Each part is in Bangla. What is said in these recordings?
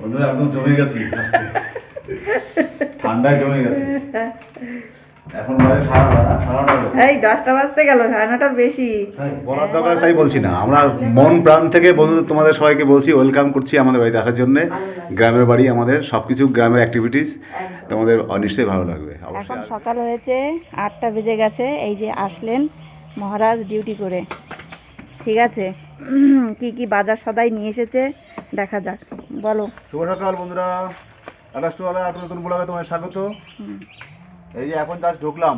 বন্ধুরা একদম জমে গেছি ঠান্ডায় জমে গেছে। এখন বাজে সাড়ে নটা সাড়ে নটা এই দশটা বাজতে গেল সাড়ে নটার বেশি। বলার দরকার তাই বলছি না। আমরা মন প্রাণ থেকে বন্ধু তোমাদের সবাইকে বলছি ওয়েলকাম করছি আমাদের বাড়িতে আসার জন্য। গ্রামের বাড়ি আমাদের সবকিছু গ্রামের অ্যাক্টিভিটিস তোমাদের নিশ্চয়ই ভালো লাগবে এখন। সকাল হয়েছে আটটা বেজে গেছে এই যে আসলেন মহারাজ ডিউটি করে। ঠিক আছে? কি কি বাজার সদাই নিয়ে এসেছে দেখা যাক। বলো। শুভ সকাল বন্ধুরা। নতুন ব্লগে তোমার স্বাগত। এই যে এখন ঢুকলাম।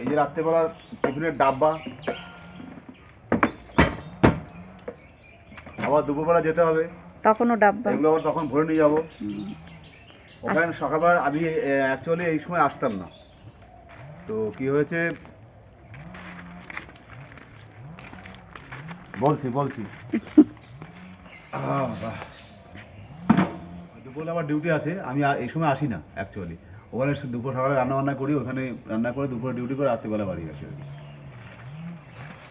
এই যে রাত্রেবেলা টিফিনের ডাব্বা। আবার দুপুরবেলা যেতে হবে। তখনও ডাব্বা। এগুলো আবার তখন ভরে নিয়ে যাব। ওখানে সকালবেলা আমি অ্যাকচুয়ালি এই সময় আসতাম না। তো কি হয়েছে বলছি বলছি। দুপুরে আমার ডিউটি আছে আমি এই সময় আসি না অ্যাকচুয়ালি ওখানে দুপুর সকালে রান্না বান্না করি ওখানে রান্না করে দুপুরে ডিউটি করে রাত্রিবেলা বাড়ি আসি আর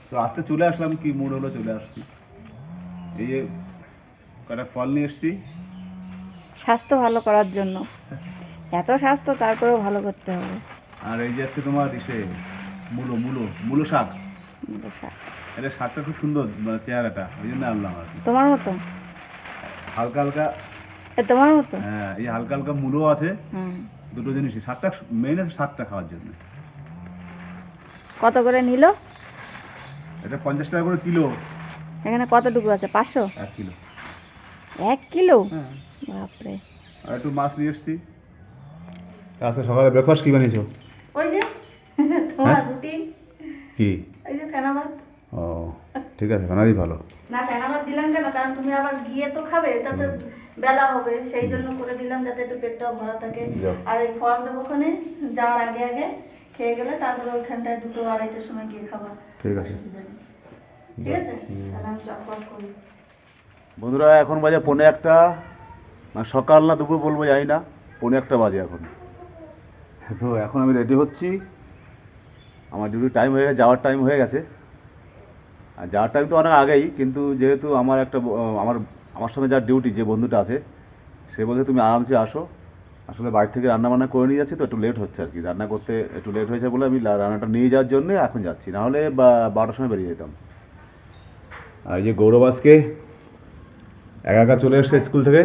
তো আসতে চলে আসলাম কি মুড হলো চলে আসছি। এই যে কটা ফল নিয়ে এসছি। স্বাস্থ্য ভালো করার জন্য। এত স্বাস্থ্য তারপরেও ভালো করতে হবে। আর এই যে হচ্ছে তোমার ইসে মূলো মূলো মূলো শাক। বুঝা। এটা শাকটা খুব সুন্দর চেহারাটা ওই জন্য আনলাম আর তোমার মতো? হালকা হালকা তোমার মতো? হ্যাঁ এই হালকা হালকা মূলো আছে। দুটো জিনিসই শাকটা মেইন আছে শাকটা খাওয়ার জন্য। কত করে নিল? এটা পঞ্চাশ টাকা করে কিলো। এখানে কতটুকু আছে? পাঁচশো? এক কিলো। এক কিলো? হ্যাঁ। বাপরে। আর একটু মাছ নিয়ে এসছি। আজকে সকালে ব্রেকফাস্ট কি বানিয়েছো? ওই যে তোমার রুটিন কি? ঠিক আছে খানাদি ভালো। না ফেনাবাদ দিলাম কেন? কারণ তুমি আবার গিয়ে তো খাবে তাতে বেলা হবে সেই জন্য করে দিলাম যাতে একটু পেটটাও ভরা থাকে। আর এই ফল দেবো ওখানে যাওয়ার আগে আগে খেয়ে গেলে তারপরে ওইখানটায় দুটো আড়াইটার সময় গিয়ে খাবা। ঠিক আছে। ঠিক আছে? তাহলে আমি চটপট করি। বন্ধুরা এখন বাজে পৌনে একটা। মানে সকাল না দুপুর বলব জানি না। পৌনে একটা বাজে এখন। তো এখন আমি রেডি হচ্ছি। আমার ডিউটি টাইম হয়ে গেছে যাওয়ার টাইম হয়ে গেছে। যাওয়ার টাইম তো অনেক আগেই কিন্তু যেহেতু আমার একটা আমার আমার সঙ্গে যার ডিউটি যে বন্ধুটা আছে সে বলছে তুমি আরামসে আসো। আসলে বাড়ি থেকে রান্না বান্না করে নিয়ে যাচ্ছি তো একটু লেট হচ্ছে আর কি। রান্না করতে একটু লেট হয়েছে বলে আমি রান্নাটা নিয়ে যাওয়ার জন্য এখন যাচ্ছি। নাহলে বা বারোটার সময় বেরিয়ে যেতাম। আর এই যে গৌরব আজকে একা একা চলে এসছে স্কুল থেকে।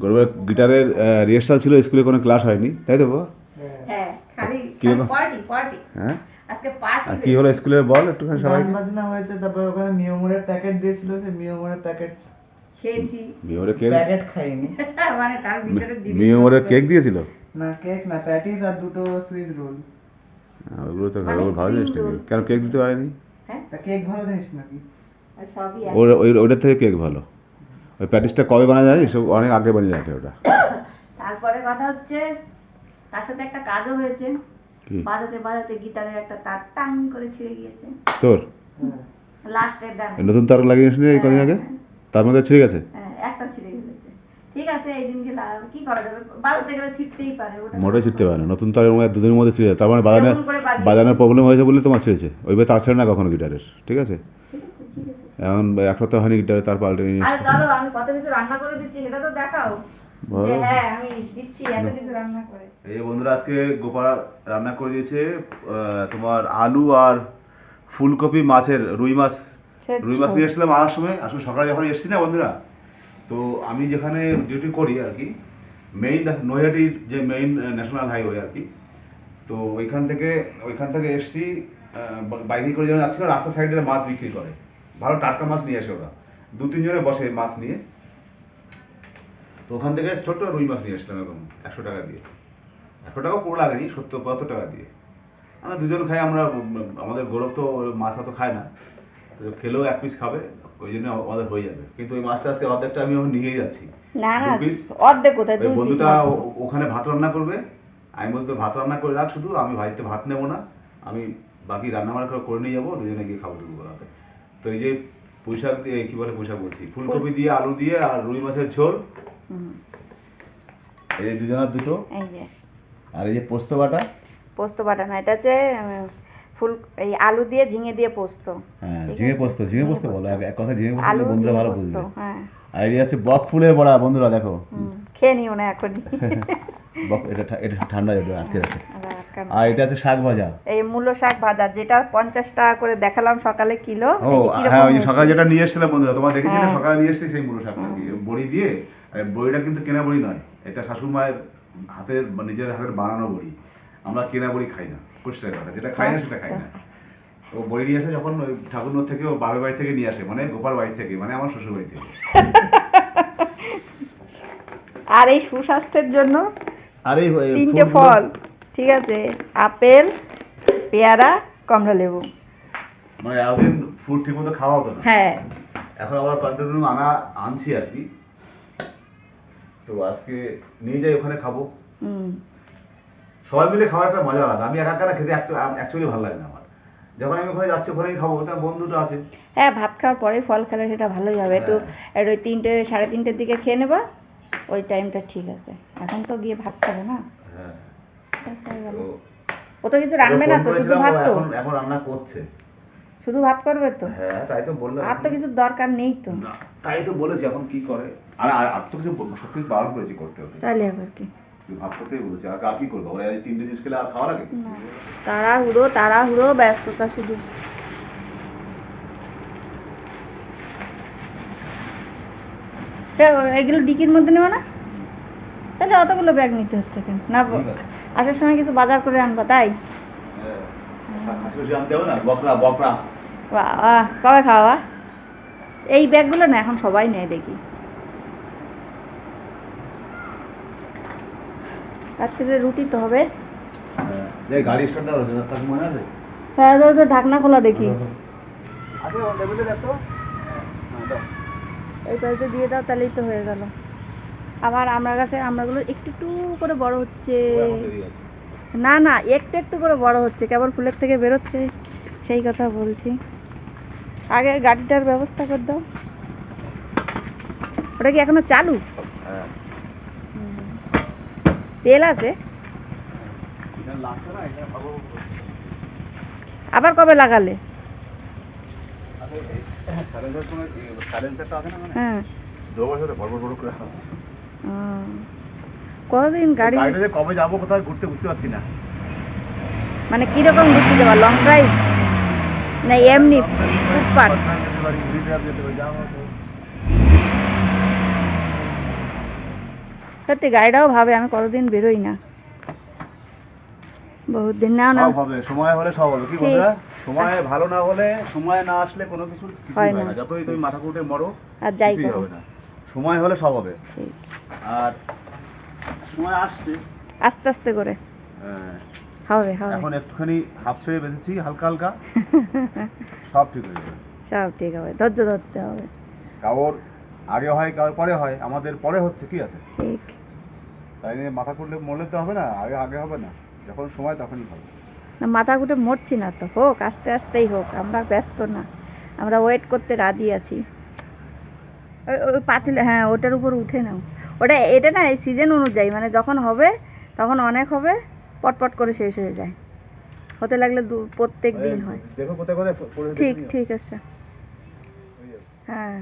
গৌরবের গিটারের রিহার্সাল ছিল স্কুলে কোনো ক্লাস হয়নি। তাই তো বাবা? হ্যাঁ? আজকে পার্টি আর কি হলো স্কুলে বল একটুখানি সবাই গান বাজনা হয়েছে তারপর ওখানে মিয়মোরের প্যাকেট দিয়েছিল সেই মিয়মোরের প্যাকেট খেয়েছি। মিওরে কেক প্যাকেট খাইনি। মানে তার ভিতরে জিনিস মিওরে কেক দিয়েছিল? না কেক না প্যাটিস আর দুটো সুইস রোল। হ্যাঁ, ওগুলো তো মানে ওগুলো ভালো জিনিস নাকি কেন কেক দিতে পারেনি? হ্যাঁ? তা কেক ভালো জিনিস নাকি? আর সবই ওর ওই ওটার থেকে কেক ভালো। ওই প্যাটিসটা কবে বানায় জানিস? ও অনেক আগে বানিয়ে রাখে ওটা। তারপরে কথা হচ্ছে তার সাথে একটা কাজও হয়েছে। বাজাতে বাজাতে গিটারের একটা তার টাং করে ছিঁড়ে গিয়েছে। তোর? হ্যাঁ। লাস্টের ডান। এই নতুন তার লাগিয়েছিস না এই কদিন আগে? তার মধ্যে ছিঁড়ে গেছে? হ্যাঁ, একটা ছিঁড়ে গেছে। ঠিক আছে এই দিনকে কি করা যাবে? বাজাতে গেলে ছিঁড়তেই পারে ওটা মোটে ছিটতে পারে না। নতুন তারের মধ্যে দুদিনের মধ্যে ছিঁড়ে যায় তার মানে বাজিয়ে? বাজানোর প্রবলেম হয়েছে বলে তোমার ছিঁড়েছে। ওইভাবে তার ছেড়ে না কখনো গিটারের। ঠিক আছে? ঠিক আছে এখন এক সপ্তাহ হয়নি গিটারে তার পাল্টে নিয়ে আরে চলো আমি কত কিছু রান্না করে দিচ্ছি সেটা তো দেখাও। হ্যাঁ আমি দিচ্ছি এত কিছু রান্না করে। এই বন্ধুরা আজকে গোপাল রান্না করে দিয়েছে তোমার আলু আর ফুলকপি মাছের রুই মাছ। রুই মাছ নিয়ে এসেছিলাম আসার সময় আসলে সকালে যখন এসেছি না বন্ধুরা তো আমি যেখানে ডিউটি করি আর কি মেইন নৈহাটির যে মেইন ন্যাশনাল হাইওয়ে আর কি তো ওইখান থেকে ওইখান থেকে এসছি বাইকে করে যখন যাচ্ছিল রাস্তার সাইডে মাছ বিক্রি করে। ভালো টাটকা মাছ নিয়ে আসে ওরা। দু তিনজনে বসে মাছ নিয়ে। তো ওখান থেকে ছোট্ট রুই মাছ নিয়ে এসেছিলাম এরকম একশো টাকা দিয়ে। একশো টাকা পুরো লাগেনি সত্তর পঁচাত্তর টাকা দিয়ে। আমরা দুজন খাই আমরা আমাদের গৌরব তো মাছ তো খায় না। তো খেলেও এক পিস খাবে ওই জন্য আমাদের হয়ে যাবে। কিন্তু ওই মাছটা আজকে অর্ধেকটা আমি এখন নিয়েই যাচ্ছি। না না অর্ধেক কোথায়? ওই দুই piece বন্ধুটা ওখানে ভাত রান্না করবে। আমি বলতে ভাত রান্না করে রাখ শুধু আমি বাড়িতে ভাত নেব না। আমি বাকি রান্না বান্না করে নিয়ে যাব দুজনে গিয়ে খাব দুপুর বেলাতে। তো এই যে পুঁইশাক দিয়ে কি বলে পুঁইশাক বলছি? ফুলকপি দিয়ে আলু দিয়ে আর রুই মাছের ঝোল এই দুজনের দুটো? এই যে। আর এই যে পোস্ত বাটা? পোস্ত বাটা না এটা হচ্ছে ফুল এই আলু দিয়ে ঝিঙে দিয়ে পোস্ত। হ্যাঁ ঝিঙে পোস্ত ঝিঙে পোস্ত বলো এক কথা ঝিঙে পোস্ত আলু বন্ধুরা ভালো বুঝবে। হ্যাঁ। আর এই আছে বক ফুলের বড়া বন্ধুরা দেখো। খেয়ে নিও না এখনই। বক এটা এটা ঠান্ডা যাবে আটকে রাখে। আর এটা আছে শাক ভাজা। এই মূলো শাক ভাজা যেটা পঞ্চাশ টাকা করে দেখালাম সকালে কিলো ও হ্যাঁ ওই সকালে যেটা নিয়ে এসেছিলাম বন্ধুরা তোমার দেখেছি না হ্যাঁ। সকালে নিয়ে এসেছি সেই শাকটা দিয়ে বড়ি দিয়ে বড়িটা কিন্তু কেনা বড়ি নয় এটা শাশুড় মায়ের হাতের নিজের হাতের বানানো বড়ি। আমরা কেনা বড়ি খাই না পরিষ্কার কথা যেটা খাই না সেটা খাই না। ও বড়ি নিয়ে আসে যখন ওই ঠাকুরনোর থেকে ও বাবার বাড়ি থেকে নিয়ে আসে মানে গোপাল বাড়ি থেকে মানে আমার শ্বশুর বাড়ি থেকে। আর এই সুস্বাস্থ্যের জন্য আর এই তিনটে ফল ঠিক আছে? আপেল পেয়ারা কমলা লেবু মানে এতদিন ফুড ঠিক মতো খাওয়া হতো না। হ্যাঁ। এখন আবার কন্টিনিউ আনা আনছি আর কি। তো আজকে নিয়ে যাই ওখানে খাব। সবাই মিলে খাওয়ার একটা মজা আলাদা। আমি একা একা খেতে অ্যাকচুয়ালি ভালো লাগে না আমার। যখন আমি ওখানে যাচ্ছি ওখানেই খাব। তার বন্ধুটা আছে। হ্যাঁ ভাত খাওয়ার পরে ফল খেলে সেটা ভালোই হবে। একটু হ্যাঁ। ওই তিনটে সাড়ে তিনটের দিকে খেয়ে নেবা। ওই টাইমটা ঠিক আছে। এখন তো গিয়ে ভাত খাবে না। হ্যাঁ। ও তো কিছু রাখবে না তো শুধু ভাত তো? এখন এখন রান্না করছে। শুধু ভাত করবে তো? হ্যাঁ তাই তো বললাম। আর তো কিছু দরকার নেই তো। তাই তো বলেছি এখন কি করে? আর আর তো কিছু সব কিছু বারণ করেছি করতে হবে। তাহলে আবার কি? ভাত করতেই বলেছি। আর আর কি করব? ওরা এই তিনটে জিনিস খেলে আর খাওয়া লাগে তাড়াহুড়ো তাড়াহুড়ো ব্যস্ততা শুধু। এগুলো ডিকির মধ্যে নেবে না? তাহলে অতগুলো ব্যাগ নিতে হচ্ছে কেন? না আসার সময় কিছু বাজার করে আনবা তাই? হ্যাঁ। কবে খাওয়া? এই ব্যাগগুলো না এখন সবাই নেয় দেখি। রাত্রিরে রুটি তো হবে। হ্যাঁ, হ্যাঁ তো তো ঢাকনা খোলা দেখি। টেবিলে দেখতো হ্যাঁ দাও। এই পাশে দিয়ে দাও তাহলেই তো হয়ে গেল। আবার আমরা গাছে আমরাগুলো একটু একটু করে বড় হচ্ছে। না না একটু একটু করে বড় হচ্ছে। কেবল ফুলের থেকে বেরোচ্ছে সেই কথা বলছি। আগে গাড়িটার ব্যবস্থা করে দাও। ওটা কি এখনও চালু? হ্যাঁ। তেল আছে। আবার কবে লাগালে? মানে? হ্যাঁ। কতদিন গাড়ি কবে যাব কোথায় ঘুরতে বুঝতে পারছি না। মানে কীরকম ঘুরতে যাবা? লং ড্রাইভ না এমনি ফুটপাথ যেতে পারি ঘুরে যেতে পারি যাব তো সত্যি গাড়িটাও ভাবে আমি কতদিন বেরোই না। বহুত দিন নাও না। হবে সময় হলে সব হবে। কি বন্ধুরা? সময় ভালো না হলে সময় না আসলে কোনো কিছু কিছুই হয় না। না। যতই তুমি মাথা কুটে মরো আর যাই করো। না। সময় হলে সব হবে। আর সময় আসছে। আস্তে আস্তে করে। হ্যাঁ, হবে হবে। এখন একটুখানি হাফ ছেড়ে বেঁধেছি হালকা হালকা। সব ঠিক হয়ে যাবে। সব ঠিক হবে। ধৈর্য ধরতে হবে। কারোর আগে হয় কারোর পরে হয়। আমাদের পরে হচ্ছে কি আছে? ঠিক। তাই নিয়ে মাথা করলে মরলে তো হবে না আগে আগে হবে না। যখন সময় তখনই হবে। না মাথা ঘুটে মরছি না তো হোক আস্তে আস্তেই হোক আমরা ব্যস্ত না। আমরা ওয়েট করতে রাজি আছি। ওই পাতিলে হ্যাঁ ওটার উপর উঠে নাও। ওটা এটা না এই সিজন অনুযায়ী মানে যখন হবে তখন অনেক হবে পটপট করে শেষ হয়ে যায়। হতে লাগলে প্রত্যেক দিন হয় পড়ে ঠিক ঠিক আছে। হ্যাঁ?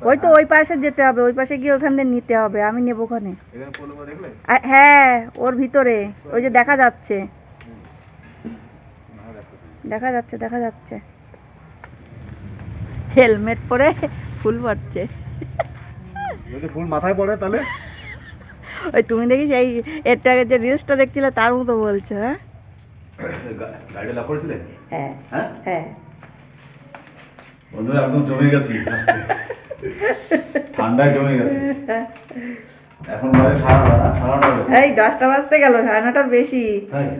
ওই তো ওই পাশে যেতে হবে ওই পাশে গিয়ে ওখান থেকে নিতে হবে আমি নেব ওখানে। হ্যাঁ ওর ভিতরে ওই যে দেখা যাচ্ছে। দেখো যাচ্ছে দেখা যাচ্ছে। হেলমেট পরে ফুল পড়ছে যদি ফুল মাথায় পড়ে তাহলে? ওই তুমি দেখিস এই এরটা যে রিলসটা দেখছিলে তার মতো বলছো হ্যাঁ? গা- গাড়িটা লক করেছিলে? হ্যাঁ হ্যাঁ? হ্যাঁ। বন্ধুরা একদম জমে গেছি। ঠান্ডায় জমে গেছে। এখন বাজে সাড়ে নটা এই দশটা বাজতে গেল সাড়ে নটার বেশি?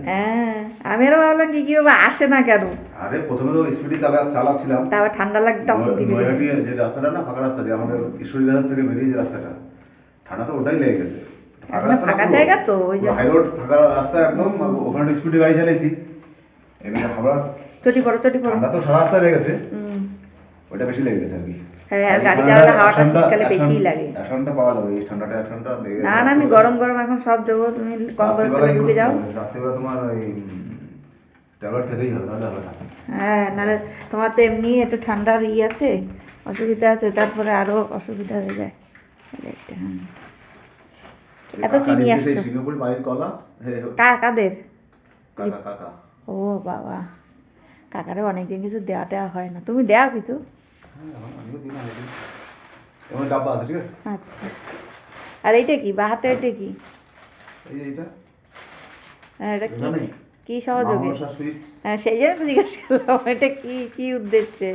হ্যাঁ আমি আরও ভাবলাম কি কি বাবা আসে না কেন? আরে প্রথমে তো স্পিডে চালা চালাচ্ছিলাম। তারপর ঠান্ডা লাগবে তখন নয়- ধীরে ধীরে। নৈহাটি যে রাস্তাটা না ফাঁকা রাস্তা যে আমাদের ঈশ্বরী বাজার থেকে বেরিয়ে যে রাস্তাটা ঠান্ডা তো ওটাই লেগে গেছে। ফাঁকা জায়গা তো, ওই জন্য। হাই রোড ফাঁকা রাস্তা একদম ওখানে স্পিডে গাড়ি চালিয়েছি। এবারে হাওড়া চটি পড়ো চটি পড়ো। ঠান্ডা তো সারা রাস্তায় লেগেছে ওটা বেশি লেগে গেছে আর কি। হ্যাঁ, আর গাড়ি চালালে হাওয়াটা শীতকালে বেশিই লাগে। অ্যাকশনটা পাওয়া যাবে এই ঠান্ডাটা অ্যাকশনটা না না আমি গরম গরম এখন সব দেবো তুমি কম করে রাত্রিবেলা তেলে কি ঢুকে যাও। রাত্রিবেলা তোমার ওই ট্যাবলেট খেতেই হবে নাহলে হবে না হ্যাঁ নাহলে তোমার তো এমনি একটু ঠান্ডার ই আছে অসুবিধা আছে তারপরে আরও অসুবিধা হয়ে যায়। একটা, হ্যাঁ। এত কি নিয়ে আসছো? সিঙ্গাপুরি পানির কলা? হে, কাদের? কাকা কাকা। ও বাবা। কাকারে অনেকদিন কিছু দেওয়া টেওয়া হয় না। তুমি দেও কিছু? এমন ডাব্বা আছে ঠিক আছে আচ্ছা। আর এইটা কি? বা হাতে এটা কি? এই যে হ্যাঁ, এটা কি? কি সহযোগে? হ্যাঁ সেই জন্য তো জিজ্ঞাসা করলাম এটা কি কি উদ্দেশ্যে?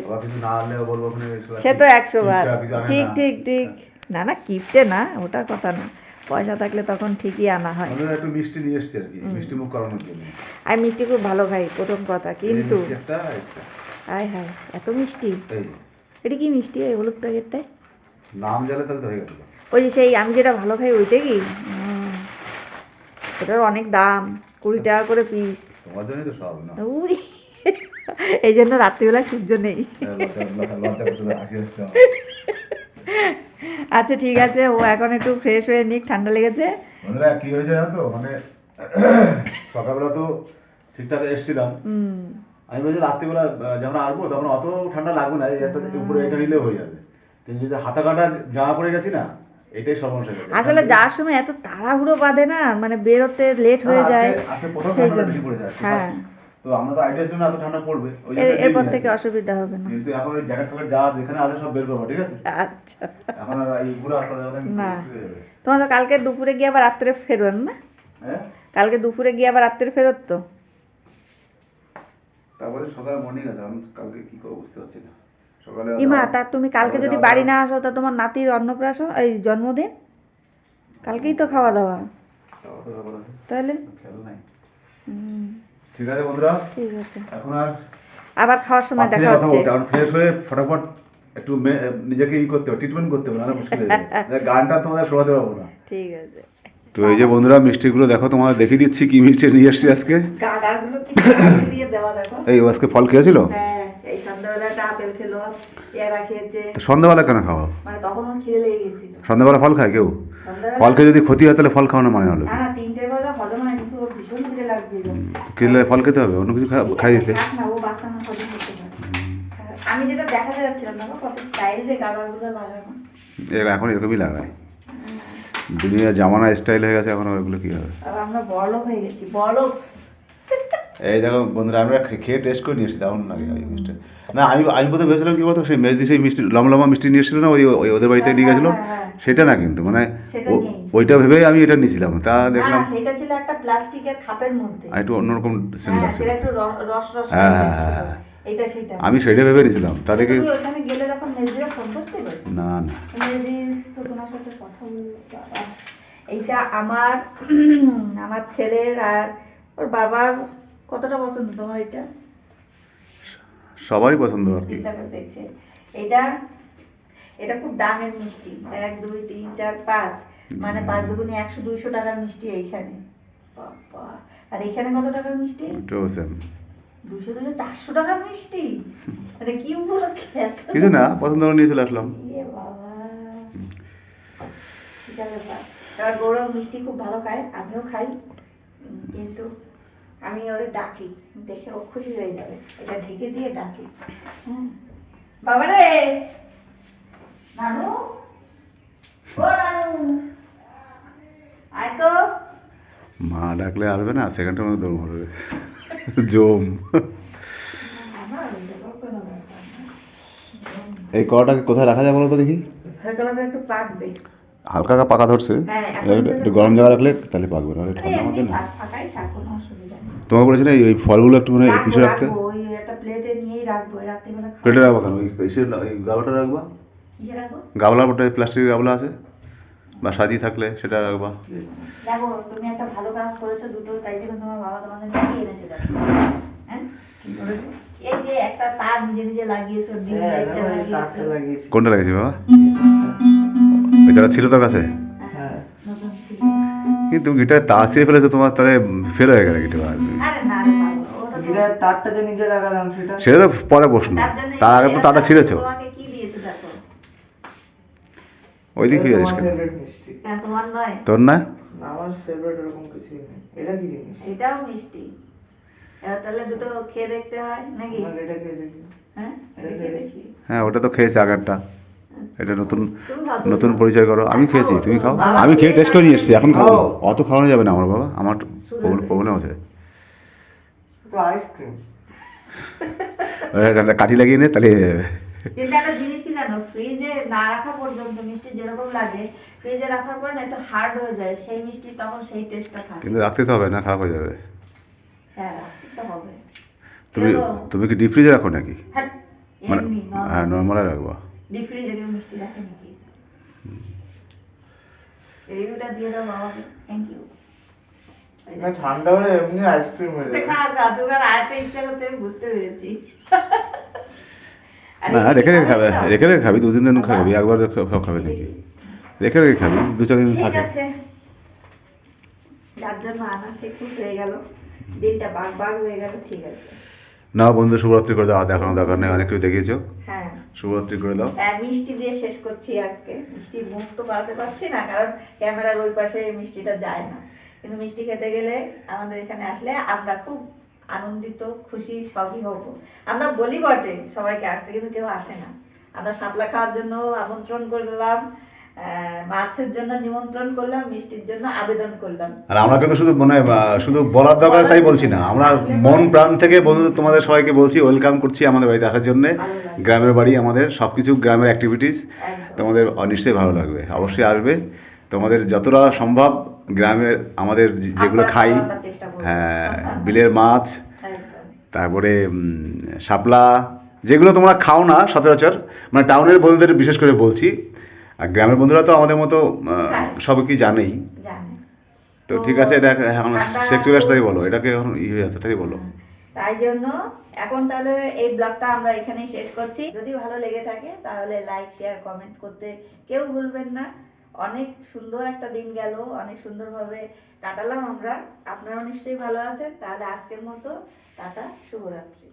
সে তো একশো বার। ঠিক। ঠিক ঠিক। না না কিপটে না ওটা কথা না। পয়সা থাকলে তখন ঠিকই আনা হয়। একটু মিষ্টি নিয়ে এসছি আর কি মিষ্টি মুখ করানোর জন্য। আমি মিষ্টি খুব ভালো খাই প্রথম কথা কিন্তু একটা হায় এত মিষ্টি। এটা কি মিষ্টি এই হলুদ প্যাকেটটায়? নাম জানলে তাহলে তো হয়ে গেছিল ওই যে সেই আমি যেটা ভালো খাই ওইটা কি। ওটার অনেক দাম কুড়ি টাকা করে পিস তোমার জন্যই তো সব না? উরি এই জন্য রাত্রিবেলা সূর্য নেই। আমার। আচ্ছা ঠিক আছে ও এখন একটু ফ্রেশ হয়ে নিক ঠান্ডা লেগেছে। বন্ধুরা কি হয়েছে জানো তো? মানে সকালবেলা তো ঠিকঠাক এসেছিলাম। আমি বলছি রাত্রিবেলা যখন আসব তখন অত ঠান্ডা লাগবে না একটা উপরে এটা নিলেও হয়ে যাবে। কিন্তু যদি হাতা কাটা জামা পরে গেছি না এটাই সমস্যা আসলে যাওয়ার সময় এত তাড়াহুড়ো বাঁধে না মানে বেরোতে লেট হয়ে যায়। আজকে প্রথম ঠান্ডা বেশি পড়ে যায় হ্যাঁ। তো আমরা তো আইডিয়ার জন্য এত ঠান্ডা পড়বে ওই এরপর থেকে অসুবিধা হবে না। কিন্তু এখন ওই জ্যাকেট ফ্যাকেট যা যেখানে আছে সব বের করব ঠিক আছে? আচ্ছা। এখন আর এই পুরো আসলে না। তোমার কালকে দুপুরে গিয়ে আবার রাত্রে ফেরোন না? হ্যাঁ? কালকে দুপুরে গিয়ে আবার রাত্রে ফেরত তো? তারপরে সকালে মর্নিং আছে আমি কালকে কি করব বুঝতে পারছি না। সকালে ইমা তা তুমি কালকে যদি বাড়ি না আসো তা তোমার নাতির অন্নপ্রাশন এই জন্মদিন? কালকেই তো খাওয়া দাওয়া। তাহলে? নাই। ঠিক আছে বন্ধুরা ঠিক আছে। এখন আর আবার খাওয়ার সময় না দেখা হচ্ছে। ফ্রেশ হয়ে ফটাফট একটু নিজেকে ই করতে হবে ট্রিটমেন্ট করতে হবে নাহলে মুশকিল হয়ে যাবে। গানটা তোমাদের শোনাতে পারব না। ঠিক আছে। তো এই যে বন্ধুরা মিষ্টিগুলো দেখো তোমাদের দেখিয়ে দিচ্ছি কি মিষ্টি নিয়ে এসছি আজকে। দিয়ে এই আজকে ফল খেয়েছিল? হ্যাঁ সন্ধ্যাবেলা কেন খাওয়া মানে সন্ধ্যাবেলা ফল খায় কেউ? ফল খেয়ে যদি ক্ষতি হয় তাহলে ফল খাওয়ানো মানে হলো না না তিনটে বেলা হজম কিন্তু ওর ভীষণ খিদে লাগছিল। খেলে ফল খেতে হবে অন্য কিছু খাই দিতে। আমি যেটা দেখাতে যাচ্ছিলাম কত স্টাইল যে গাড়াগুলো লাগানো। এ- এখন এরকমই লাগায়। দুনিয়া জামানা স্টাইল হয়ে গেছে এখন ওইগুলো কি হবে? আর আমরা বড়লোক হয়ে গেছি বড়লোক। এই দেখো বন্ধুরা আমরা খেয়ে টেস্ট করে নিয়ে এসেছি দারুণ লাগে ওই মিষ্টি না আমি আমি প্রথমে ভেবেছিলাম কি বলতো সেই মেজদি সেই মিষ্টি লম্বা লম্বা মিষ্টি নিয়ে এসেছিল না ওই ওই ওদের বাড়িতে নিয়ে গেছিল? হ্যাঁ, হ্যাঁ, হ্যাঁ। সেটা না কিন্তু মানে ওইটা ভেবেই আমি এটা নিয়েছিলাম তা দেখলাম। সেটা ছিল একটা প্লাস্টিকের খাপের মধ্যে। একটু অন্যরকম সেন্ট হ্যাঁ সেটা একটু রস রস হ্যাঁ, হয়ে হ্যাঁ, আমি সেটা ভেবে নিয়েছিলাম। তা দেখে তুমি ওখানে গেলে তখন মেজদিরা ফোন করতে পারে না না। এইটা আমার আমার ছেলের আর ওর বাবার কতটা পছন্দ তোমার এটা? সবারই পছন্দ আর কি। দেখছে। এটা এটা খুব দামের মিষ্টি। এক দুই তিন চার পাঁচ। মানে পাঁচ দুগুণে একশো দুইশো টাকার মিষ্টি এইখানে। আর এখানে কত টাকার মিষ্টি। দুশো দুশো চারশো টাকার মিষ্টি। মানে কি উপলক্ষে কিছু না পছন্দ করে নিয়ে চলে আসলাম। ইয়ে বাবা। বিশাল ব্যাপার। এবার গৌরব মিষ্টি খুব ভালো খায় আমিও খাই। কিন্তু আমি ওরে ডাকি দেখে ও খুশি হয়ে যাবে। এটা ঢেকে দিয়ে ডাকি। বাবা রে! নানু? ও নানু! আয় তো। মা ডাকলে আসবে না সেকেন্ডের মধ্যে দৌড় মারবে জম। এই কড়াটাকে কোথায় রাখা যায় বলো তো দেখি? হালকা পাকা ধরছে। একটু- গরম জায়গা রাখলে তাহলে পাকবে না আরে ঠান্ডার মধ্যে না। তোমাকে বলেছি না এই ফলগুলো একটু মানে রাখব, পিছু রাখতে। প্লেটে রাখব কেন? ওই গাবলাটা রাখবা? গাবলা ওটা প্লাস্টিকের গাবলা আছে? বা সাজিয়ে থাকলে সেটা রাখবা দেখো তুমি একটা ভালো কাজ করেছ দুটো তাই জন্য তোমার বাবা তোমাদের মিটিয়ে এনেছে দেখো। হ্যাঁ? এই যে একটা তার নিজে নিজে লাগিয়েছো ডিম হ্যাঁ লাগিয়েছো। কোনটা লাগিয়েছি বাবা? ওই তারা ছিল তোর কাছে? হ্যাঁ। কিন্তু গিটার তার ছিঁড়ে ফেলেছে তোমার তাহলে ফেল হয়ে গেল গিটার সেটা তো পরে প্রশ্ন। তার তার আগে তো তারটা ছিঁড়েছো তোমাকে কি দিয়েছে দেখো ওই দিক ফিরে কেন? নয়। তোর না? আমার ফেভারিট এরকম কিছুই নেই। এটা কি জিনিস? এটাও মিষ্টি। এবার তাহলে দুটো খেয়ে দেখতে হয় নাকি? আমাকে এটা খেয়ে দেখি। হ্যাঁ? দেখি। হ্যাঁ ওটা তো খেয়েছে আগেরটা। এটা নতুন নতুন পরিচয় করো। আমি খেয়েছি তুমি খাও। আমি খেয়ে টেস্ট করে নিয়ে এসেছি এখন খাব। খাও। অত খাওয়ানো যাবে না আমার বাবা। আমার প্রবলেম আছে। তো আইসক্রিম কাঠি লাগিয়ে নে তাহলে কিন্তু একটা জিনিস কি জানো? ফ্রিজে না রাখা পর্যন্ত মিষ্টি যেরকম লাগে ফ্রিজে রাখার পর না একটু হার্ড হয়ে যায় সেই মিষ্টি তখন সেই টেস্টটা থাকে। কিন্তু রাখতে তো হবে না খারাপ হয়ে যাবে। হ্যাঁ রাখতে তো হবে। তুমি তুমি কি ডিপ ফ্রিজে রাখো নাকি? হ্যাঁ মানে হ্যাঁ নর্মালে রাখবা। ডিপ ফ্রিজে কেউ মিষ্টি রাখে নাকি? রিভিউটা দিয়ে দাও বাবাকে থ্যাংক ইউ না ঠান্ডা হলে এমনি আইসক্রিম হয়ে যাবে। খা খা তোমার আরেকটা ইচ্ছা করছে আমি বুঝতে পেরেছি। না রেখে রেখে খাবে খাবে তো? রেখে রেখে খাবি দুদিন দিন খাবি একবার সব খাবে নাকি? রেখে রেখে খাবি দু চার দিন থাকে। না বন্ধু শুভরাত্রি করে দাও। দেখানো দরকার নেই অনেক কিছু দেখিয়েছো। হ্যাঁ। শুভরাত্রি করে দাও। হ্যাঁ মিষ্টি দিয়ে শেষ করছি আজকে। মিষ্টি মুখ তো করাতে পারছি না কারণ ক্যামেরার ওই পাশে মিষ্টিটা যায় না। কিন্তু মিষ্টি খেতে গেলে আমাদের এখানে আসলে আমরা খুব আনন্দিত খুশি সবই হব। আমরা বলি বটে সবাইকে আসতে কিন্তু কেউ আসে না। আমরা শাপলা খাওয়ার জন্য আমন্ত্রণ করলাম মাছের জন্য নিমন্ত্রণ করলাম মিষ্টির জন্য আবেদন করলাম। আর আমরা কিন্তু শুধু মানে শুধু বলার দরকার তাই বলছি না। আমরা মন প্রাণ থেকে বন্ধু তোমাদের সবাইকে বলছি ওয়েলকাম করছি আমাদের বাড়িতে আসার জন্য। গ্রামের বাড়ি আমাদের সব কিছু গ্রামের অ্যাক্টিভিটিস তোমাদের নিশ্চয়ই ভালো লাগবে। অবশ্যই আসবে। তোমাদের যতটা সম্ভব গ্রামের আমাদের যেগুলো খাই। হ্যাঁ বিলের মাছ তারপরে শাপলা যেগুলো তোমরা খাও না সচরাচর মানে টাউনের বন্ধুদের বিশেষ করে বলছি আর গ্রামের বন্ধুরা তো আমাদের মতো খায়। সব কি জানেই? তো ঠিক আছে এটা এখন শেখ চলে আসে তাই বলো এটাকে এখন ই হয়ে আছে তাই বলো। তাই জন্য এখন তাহলে এই ব্লগটা আমরা এখানেই শেষ করছি। যদি ভালো লেগে থাকে তাহলে লাইক শেয়ার কমেন্ট করতে কেউ ভুলবেন না। অনেক সুন্দর একটা দিন গেল, অনেক সুন্দরভাবে কাটালাম আমরা। আপনারাও নিশ্চয়ই ভালো আছেন। তাহলে আজকের মতো টাটা, শুভরাত্রি।